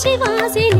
先不先？